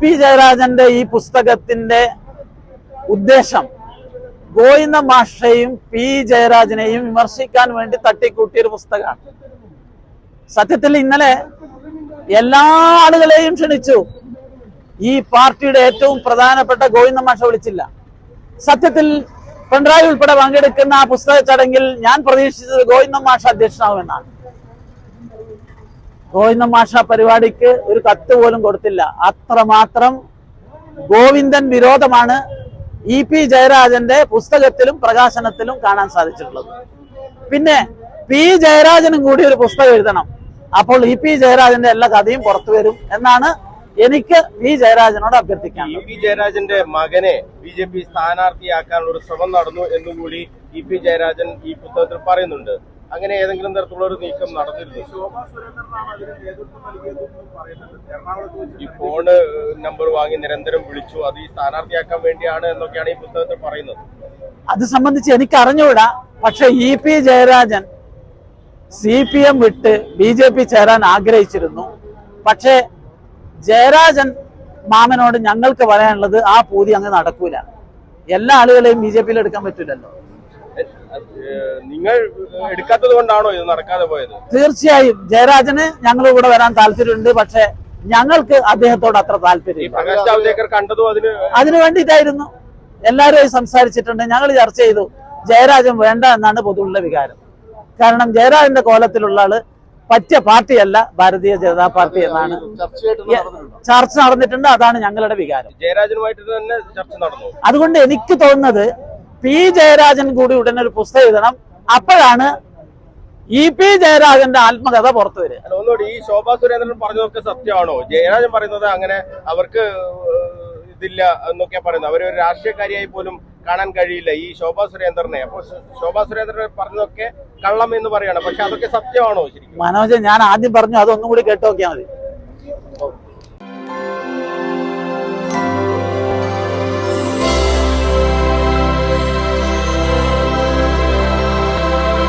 P ജയരാജന്റെ ഈ പുസ്തകത്തിന്റെ ഉദ്ദേശം ഗോവിന്ദ മാഷയും പി ജയരാജനെയും വിമർശിക്കാൻ വേണ്ടി തട്ടിക്കൂട്ടിയ ഒരു പുസ്തകമാണ്. സത്യത്തിൽ ഇന്നലെ എല്ലാ ആളുകളെയും ക്ഷണിച്ചു. ഈ പാർട്ടിയുടെ ഏറ്റവും പ്രധാനപ്പെട്ട ഗോവിന്ദ മാഷ വിളിച്ചില്ല. സത്യത്തിൽ പിണറായി ഉൾപ്പെടെ പങ്കെടുക്കുന്ന ആ പുസ്തക ചടങ്ങിൽ ഞാൻ പ്രതീക്ഷിച്ചത് ഗോവിന്ദ മാഷ അധ്യക്ഷനാവുമെന്നാണ്. ഗോവിന്ദ മാഷ പരിപാടിക്ക് ഒരു കത്ത് പോലും കൊടുത്തില്ല. അത്രമാത്രം ഗോവിന്ദൻ വിരോധമാണ് ഇ പി ജയരാജന്റെ പുസ്തകത്തിലും പ്രകാശനത്തിലും കാണാൻ സാധിച്ചിട്ടുള്ളത്. പിന്നെ പി ജയരാജനും കൂടി ഒരു പുസ്തകം എഴുതണം. അപ്പോൾ ഇ പി ജയരാജന്റെ എല്ലാ കഥയും പുറത്തു വരും എന്നാണ് എനിക്ക് പി ജയരാജനോട് ഇ പി ജയരാജന്റെ മകനെ ബി ജെ പി സ്ഥാനാർത്ഥിയാക്കാനുള്ള ഒരു ശ്രമം നടന്നു എന്നുകൂടി ഇ പി ജയരാജൻ ഈ പുസ്തകത്തിൽ പറയുന്നുണ്ട്. അങ്ങനെ ഏതെങ്കിലും തരത്തിലുള്ള ഒരു നീക്കം നടന്നിരുന്നു. ഈ ഫോണ് നമ്പർ വാങ്ങി നിരന്തരം വിളിച്ചു. അത് ഈ സ്ഥാനാർത്ഥിയാക്കാൻ വേണ്ടിയാണ് എന്നൊക്കെയാണ് ഈ പുസ്തകത്തിൽ പറയുന്നത്. അത് സംബന്ധിച്ച് എനിക്ക് അറിഞ്ഞുകൂടാ പക്ഷെ E P Jayarajan C P M വിട്ട് ബി ജെ പി ചേരാൻ ആഗ്രഹിച്ചിരുന്നു. പക്ഷേ ജയരാജൻ മാമനോട് ഞങ്ങൾക്ക് പറയാനുള്ളത് ആ പൂതി അങ്ങ് നടക്കൂല. എല്ലാ ആളുകളെയും ബി ജെ പിയിൽ എടുക്കാൻ പറ്റില്ലല്ലോ നിങ്ങൾ എടുക്കാത്തത് കൊണ്ടാണോ ഇത് നടക്കാതെ പോയത്? തീർച്ചയായും. ജയരാജന് ഞങ്ങൾ ഇവിടെ വരാൻ താല്പര്യമുണ്ട്. പക്ഷെ ഞങ്ങൾക്ക് അദ്ദേഹത്തോട് അത്ര താല്പര്യം പ്രകാശ് ജാവ്ദേക്കർ കണ്ടതും അതിന് അതിനു വേണ്ടിയിട്ടായിരുന്നു. എല്ലാവരുമായി സംസാരിച്ചിട്ടുണ്ട്. ഞങ്ങൾ ചർച്ച ചെയ്തു. ജയരാജൻ വേണ്ട എന്നാണ് പൊതുവുള്ള വികാരം. കാരണം ജയരാജന്റെ കോലത്തിലുള്ള ആൾ പറ്റിയ പാർട്ടിയല്ല ഭാരതീയ ജനതാ പാർട്ടി എന്നാണ്. ചർച്ച നടന്നിട്ടുണ്ട്. അതാണ് ഞങ്ങളുടെ വികാരം. ജയരാജനുമായിട്ട് തന്നെ ചർച്ച നടന്നു. അതുകൊണ്ട് എനിക്ക് തോന്നുന്നത് പി ജയരാജൻ കൂടി ഉടനെ ഒരു പുസ്തകം എഴുതണം. അപ്പോഴാണ് ഇ പി ജയരാജന്റെ ആത്മകഥ പുറത്തു വരിക. ഒന്നുകൂടി ഈ ശോഭാ സുരേന്ദ്രൻ പറഞ്ഞതൊക്കെ സത്യമാണോ? ജയരാജൻ പറയുന്നത് അങ്ങനെ അവർക്ക് ഇതില്ല എന്നൊക്കെ പറയുന്നത്. അവർ ഒരു രാഷ്ട്രീയക്കാരിയായി പോലും കാണാൻ കഴിയില്ല ഈ ശോഭാ സുരേന്ദ്രനെ. അപ്പോൾ ശോഭാ സുരേന്ദ്രൻ പറഞ്ഞതൊക്കെ കള്ളം എന്ന് പറയാണ്. പക്ഷെ അതൊക്കെ സത്യമാണോ ശരിക്കും? മനോജ് ഞാൻ ആദ്യം പറഞ്ഞു അതൊന്നും കൂടി കേട്ടു നോക്കിയാൽ മതി.